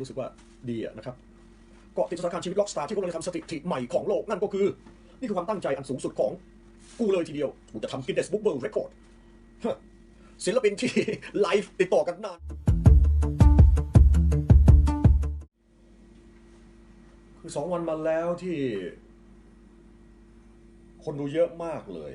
รู้สึกว่าดีนะครับเกาะติดสถานการณ์ชีวิตล็อกสตาร์ที่กำลังทำสถิติใหม่ของโลกนั่นก็คือ นี่คือความตั้งใจอันสูงสุดของกูเลยทีเดียวกูจะทำกินเดสบุ๊กเวิลด์เรคคอร์ดศิลปินที่ไลฟ์ติดต่อกันนานคือสองวันมาแล้วที่ คนดูเยอะมากเลย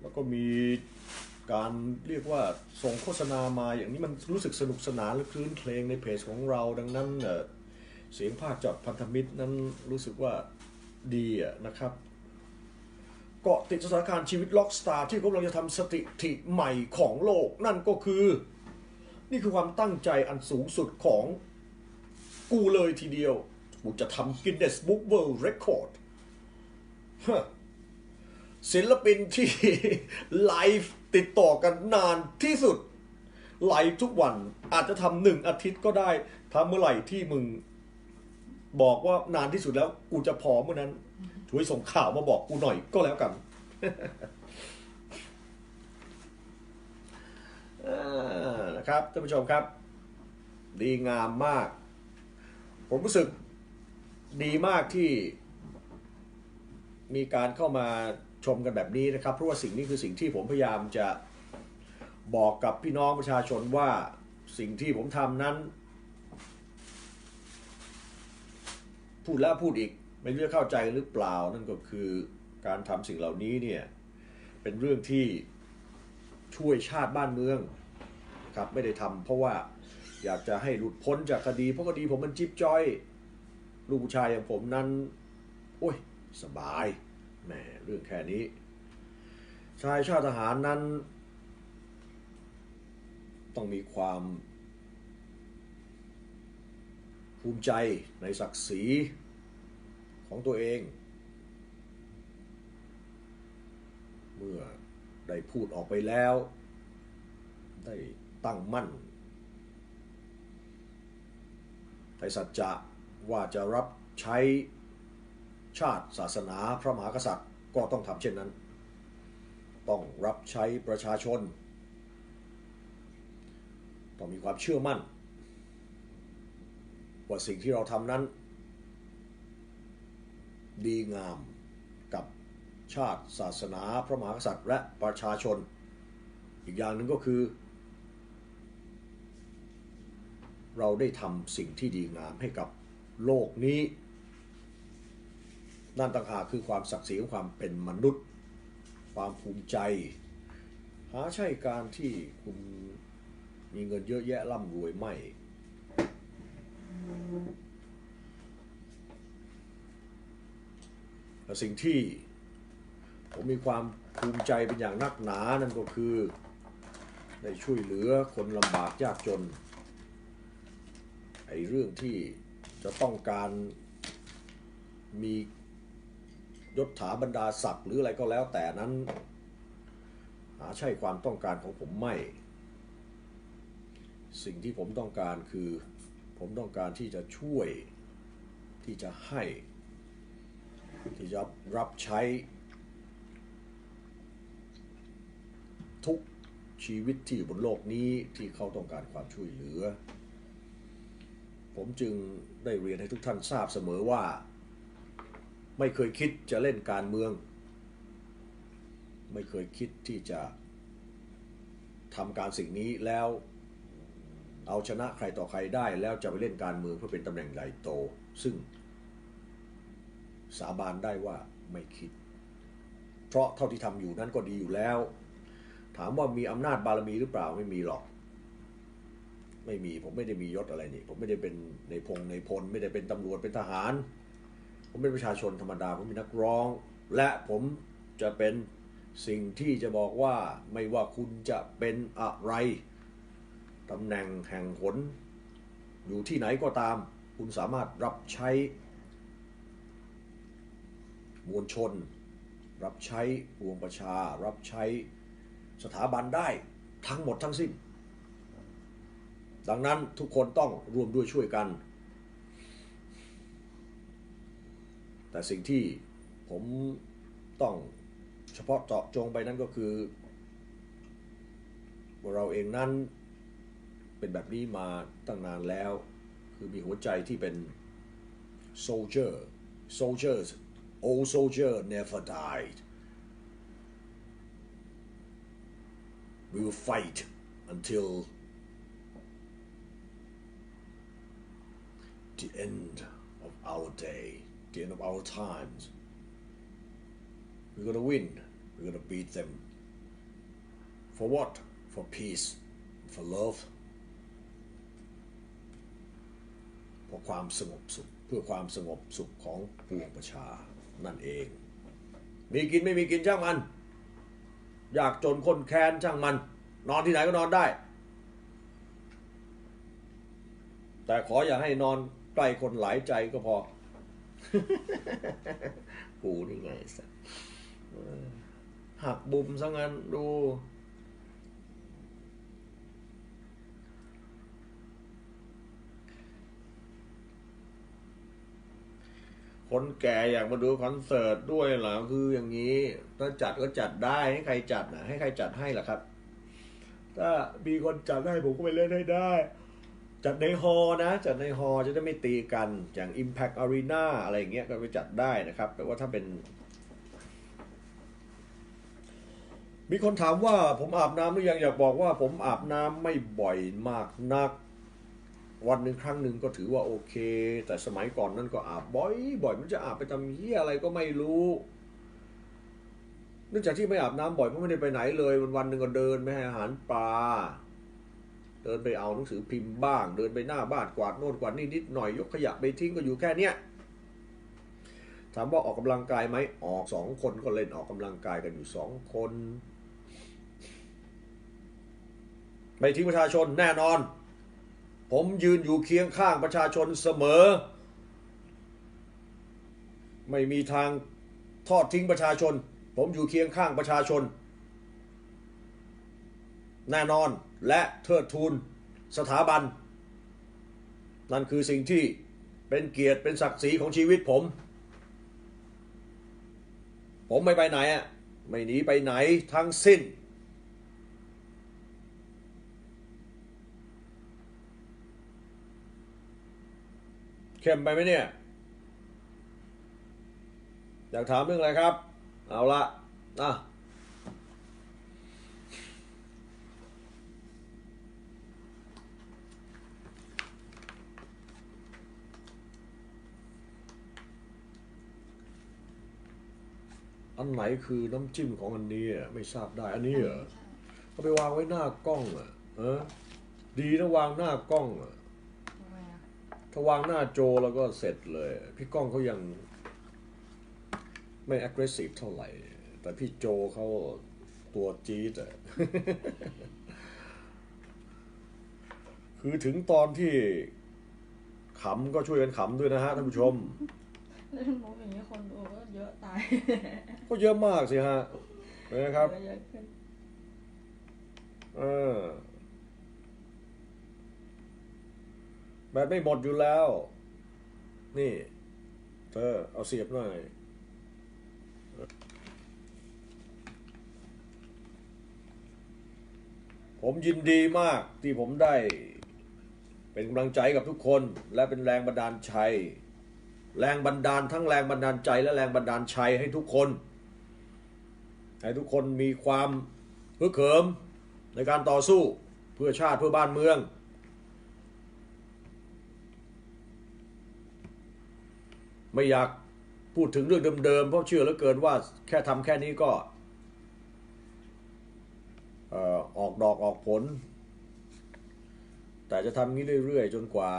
แล้วก็มี การเรียกว่าส่งโฆษณามาอย่างนี้มันรู้สึกสนุกสนานและคลื่นเพลงในเพจของเราดังนั้นเสียงภาคจากพันธมิตรนั้นรู้สึกว่าดีนะครับเกาะติดสถานการณ์ชีวิตล็อกสตาร์ที่กำลังจะทำสถิติใหม่ของโลก นั่นก็คือ นี่คือความตั้งใจอันสูงสุดของกูเลยทีเดียวกูจะทำกินเนสบุ๊กเวิลด์เรคคอร์ดศิลปินที่ไลฟ์ ติดต่อกันนานที่สุดไลฟ์ทุกวันอาจจะทำหนึ่งอาทิตย์ก็ได้ถ้าเมื่อไหร่ที่มึง บอกว่านานที่สุดแล้ว กูจะพอเมื่อนั้น ช่วยส่งข่าวมาบอกกูหน่อยก็แล้วกันนะครับท่านผู้ชมครับ ดีงามมาก ผมรู้สึกดีมากที่มีการเข้ามา ชมกันแบบนี้นะครับเพราะว่าสิ่งนี้คือสิ่งที่ผมพยายามจะบอกกับพี่น้องประชาชนว่าสิ่งที่ผมทำนั้น พูดแล้วพูดอีกไม่รู้จะเข้าใจหรือเปล่านั่นก็คือการทำสิ่งเหล่านี้เนี่ยเป็นเรื่องที่ช่วยชาติบ้านเมืองครับไม่ได้ทำเพราะว่าอยากจะให้หลุดพ้นจากคดี เพราะคดีผมมันจิ๊บจ้อย ลูกผู้ชายอย่างผมนั้น โอ้ย สบาย แหมเรื่องแค่นี้ ชายชาติทหารนั้น ต้องมีความ ภูมิใจในศักดิ์ศรีของตัวเอง เมื่อได้พูดออกไปแล้ว ได้ตั้งมั่นในสัจจะว่าจะรับใช้ ชาติศาสนาพระมหากษัตริย์ก็ต้องทำเช่นนั้น ต้องรับใช้ประชาชน ต้องมีความเชื่อมั่น ว่าสิ่งที่เราทำนั้น ดีงามกับชาติศาสนาพระมหากษัตริย์และประชาชน อีกอย่างหนึ่งก็คือ เราได้ทำสิ่งที่ดีงามให้กับโลกนี้ นั่นต่างหากคือความศักดิ์ศรีของความเป็นมนุษย์ ความภูมิใจ หาใช่การที่คุณมีเงินเยอะแยะร่ำรวยไม่ สิ่งที่ผมมีความภูมิใจเป็นอย่างนักหนานั่นก็คือได้ช่วยเหลือคนลำบากยากจน ไอ้เรื่องที่จะต้องการมี ยศถาบรรดาศักดิ์หรืออะไรก็แล้วแต่นั้น หาใช่ความต้องการของผมไม่ สิ่งที่ผมต้องการคือผมต้องการที่จะช่วย ที่จะให้ ที่จะรับใช้ ทุกชีวิตที่อยู่บนโลกนี้ที่เขาต้องการความช่วยเหลือ ผมจึงได้เรียนให้ทุกท่านทราบเสมอว่า ไม่เคยคิดจะเล่นการเมือง ไม่เคยคิดที่จะทำการสิ่งนี้แล้วเอาชนะใครต่อใครได้แล้วจะไปเล่นการเมืองเพื่อเป็นตำแหน่งใหญ่โต ซึ่ง สาบานได้ว่าไม่คิด เพราะเท่าที่ทำอยู่นั้นก็ดีอยู่แล้ว ถามว่ามีอำนาจบารมีหรือเปล่าไม่มีหรอก ไม่มีผมไม่ได้มียศอะไรนี่ ผมไม่ได้เป็นในพงในพล ไม่ได้เป็นตำรวจเป็นทหาร ผมเป็นประชาชนธรรมดาผมเป็นนักร้อง และผมจะเป็นสิ่งที่จะบอกว่าไม่ว่าคุณจะเป็นอะไรตำแหน่งแห่งหนอยู่ที่ไหนก็ตาม คุณสามารถรับใช้มวลชน รับใช้ปวงประชา รับใช้สถาบันได้ทั้งหมดทั้งสิ้น ดังนั้นทุกคนต้องรวมด้วยช่วยกัน แต่สิ่งที่ผมต้องเฉพาะเจาะจงไปนั้นก็คือ เราเองนั้นเป็นแบบนี้มาตั้งนานแล้ว คือมีหัวใจที่เป็น soldier soldiers old soldier never died we will fight until the end of our day the end of our times we're gonna win we're gonna beat them for what for peace for love เพราะความสงบสุขเพื่อความสงบสุขของปวงประชานั่นเอง มีกินไม่มีกินช่างมัน อยากจนคนแค้นช่างมัน นอนที่ไหนก็นอนได้ แต่ขออย่าให้นอนใกล้คนหลายใจก็พอ กูนี่ไงสัสหักบุมซะงั้นดูคนแก่อยากมาดูคอนเสิร์ตด้วยเหรอคืออย่างนี้ถ้าจัดก็จัดได้ให้ใครจัดนะให้ใครจัดให้ล่ะครับ ถ้ามีคนจัดให้ผมก็ไปเล่นให้ได้ จัดในฮอล์นะ จัดในฮอล์จะได้ไม่ตีกันอย่าง Impact Arena อะไรอย่างเงี้ยก็ไปจัดได้นะครับ แต่ว่าถ้าเป็น มีคนถามว่าผมอาบน้ำหรือยังอยากบอกว่าผมอาบน้ำไม่บ่อยมากนัก วันหนึ่งครั้งหนึ่งก็ถือว่าโอเค แต่สมัยก่อนนั้นก็อาบบ่อยบ่อยมันจะอาบไปทำเหี้ยอะไรก็ไม่รู้เนื่องจากที่ไม่อาบน้ำบ่อยเพราะไม่ได้ไปไหนเลยวันวันหนึ่งก็เดินไปให้อาหารปลา เดินไปเอาหนังสือพิมพ์บ้าง เดินไปหน้าบ้านกวาดโน่นกวาดนี่นิดหน่อยยกขยะไปทิ้งก็อยู่แค่เนี้ยถามว่าออกกำลังกายไหมออกสองคนก็เล่นออกกำลังกายกันอยู่สองคนไม่ทิ้งประชาชนแน่นอน ผมยืนอยู่เคียงข้างประชาชนเสมอ ไม่มีทางทอดทิ้งประชาชน ผมอยู่เคียงข้างประชาชน แน่นอนและเทิดทูนสถาบัน นั่นคือสิ่งที่เป็นเกียรติเป็นศักดิ์ศรีของชีวิตผม ผมไม่ไปไหนอะไม่หนีไปไหนทั้งสิ้น เข้มไปไหมเนี่ย อยากถามเรื่องอะไรครับ เอาละอะ อันไหนคือน้ำจิ้มของอันนี้อะไม่ทราบได้อันนี้เหรอเขาไปวางไว้หน้ากล้องอะเออดีนะวางหน้ากล้องอะทำไมอะถ้าวางหน้าโจแล้วก็เสร็จเลย พี่ก้องเขายังไม่ aggressive เท่าไหร่ แต่พี่โจเขาตัวจี๊ดอะคือถึงตอนที่ขำก็ช่วยกันขำด้วยนะฮะท่านผู้ชม เล่นมุกอย่างนี้คนดูก็เยอะตายก็เยอะมากสิฮะนะครับเยอะขึ้นเออแบตไม่หมดอยู่แล้ว นี่ เธอเอาเสียบหน่อยผมยินดีมากที่ผมได้ เป็นกำลังใจกับทุกคนและเป็นแรงบันดาลชัย แรงบันดาลทั้งแรงบันดาลใจและแรงบันดาลชัยให้ทุกคน ให้ทุกคนมีความฮึกเหิมในการต่อสู้เพื่อชาติเพื่อบ้านเมือง ไม่อยากพูดถึงเรื่องเดิมๆเพราะเชื่อเหลือเกินว่าแค่ทำแค่นี้ก็อออกดอกออกผล แต่จะทำงี้เรื่อยๆ จนกว่า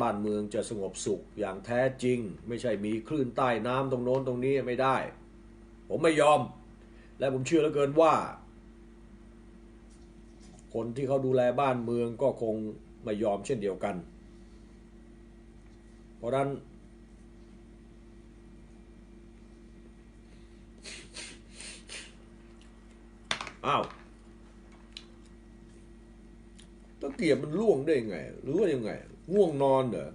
บ้านเมืองจะสงบสุขอย่างแท้จริง ไม่ใช่มีคลื่นใต้น้ำตรงโน้นตรงนี้ไม่ได้ ผมไม่ยอม และผมเชื่อเหลือเกินว่า คนที่เขาดูแลบ้านเมืองก็คงไม่ยอมเช่นเดียวกัน เพราะนั้นอ้าวตะเกียบมันล่วงได้ยังไง หรือว่ายังไง ง่วงนอนเหรอ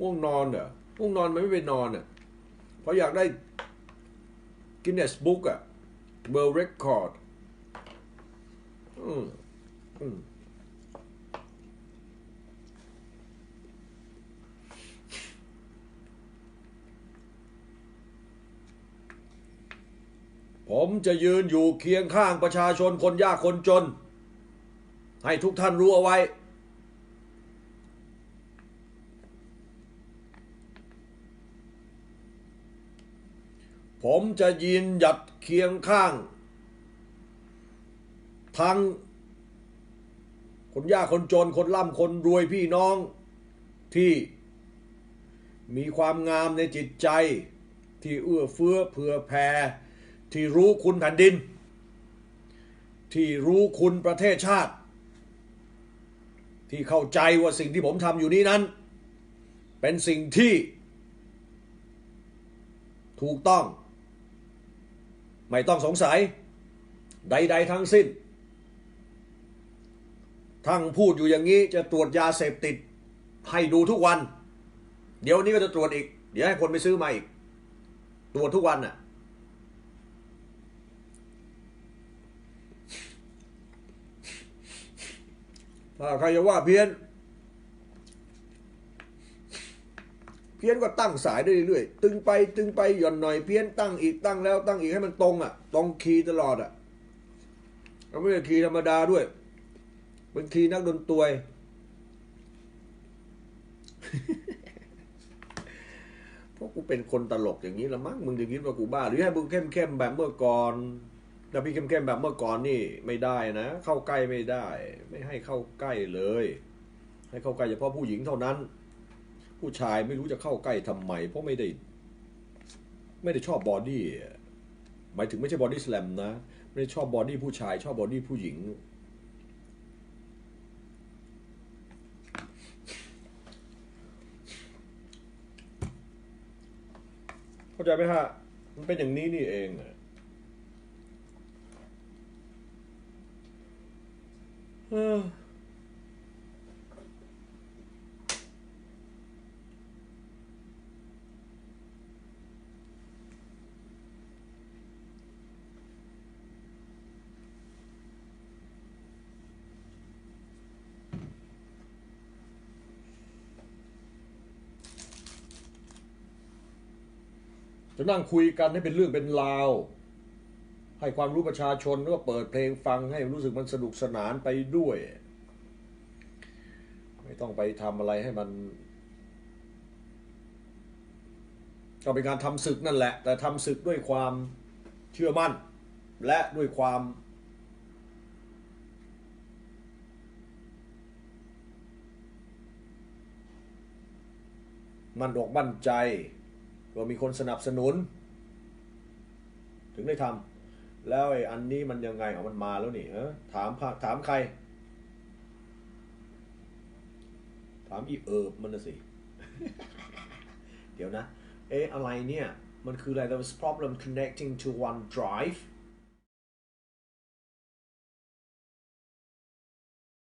ง่วงนอนเหรอง่วงนอนมันไม่ไปนอนอะเพราะอยากได้ Guinness Book อะ World Record อืมอืมผมจะยืนอยู่เคียงข้างประชาชนคนยากคนจน ให้ทุกท่านรู้เอาไว้ ผมจะยืนหยัดเคียงข้าง ทั้ง คนยากคนจนคนร่ำคนรวยพี่น้องที่มีความงามในจิตใจ ที่เอื้อเฟื้อเผื่อแผ่ ที่รู้คุณแผ่นดิน ที่รู้คุณประเทศชาติ ที่เข้าใจว่าสิ่งที่ผมทำอยู่นี้นั้น เป็นสิ่งที่ถูกต้อง ไม่ต้องสงสัย ใด ๆ ทั้งสิ้น ทั้งพูดอยู่อย่างนี้จะตรวจยาเสพติด ให้ดูทุกวัน เดี๋ยวนี้ก็จะตรวจอีก เดี๋ยวให้คนไปซื้อมาอีก ตรวจทุกวันน่ะ ถ้าใครจะว่าเพี้ยน เพี้ยนก็ตั้งสายได้เรื่อยๆ ตึงไปตึงไปหย่อนหน่อยเพี้ยนตั้งอีกตั้งแล้วตั้งอีกให้มันตรงอะ ตรงคีย์ตลอดอะแล้วไม่ใช่คีย์ธรรมดาด้วยเป็นคีย์นักดนตรีเพราะกูเป็นคนตลกอย่างนี้ละมั้งมึงจะคิดว่ากูบ้า หรือให้มึงเข้มๆแบบเมื่อก่อนแต่พี่เข้มๆแบบเมื่อก่อนนี่ไม่ได้นะ เข้าใกล้ไม่ได้ ไม่ให้เข้าใกล้เลย ให้เข้าใกล้เฉพาะผู้หญิงเท่านั้น ผู้ชายไม่รู้จะเข้าใกล้ทำไม เพราะไม่ได้ ไม่ได้ชอบบอดี้หมายถึงไม่ใช่บอดี้สแลมนะ ไม่ได้ชอบบอดี้ผู้ชาย ชอบบอดี้ผู้หญิง เข้าใจไหมฮะ มันเป็นอย่างนี้นี่เองอะ จะนั่งคุยกันให้เป็นเรื่องเป็นราว ให้ความรู้ประชาชนแล้วก็เปิดเพลงฟังให้รู้สึกมันสนุกสนานไปด้วย ไม่ต้องไปทำอะไรให้มัน ก็เป็นการทำศึกนั่นแหละ แต่ทำศึกด้วยความเชื่อมั่น และด้วยความมั่นอกมั่นใจ ว่ามีคนสนับสนุน ถึงได้ทำแล้วไอ้อันนี้มันยังไงเอามันมาแล้วนี่เออถามพะถามใคร ถามอีเอิบมันนะสิ เดี๋ยวนะ เอ๊ะอะไรเนี่ย มันคืออะไร there was problem connecting to one drive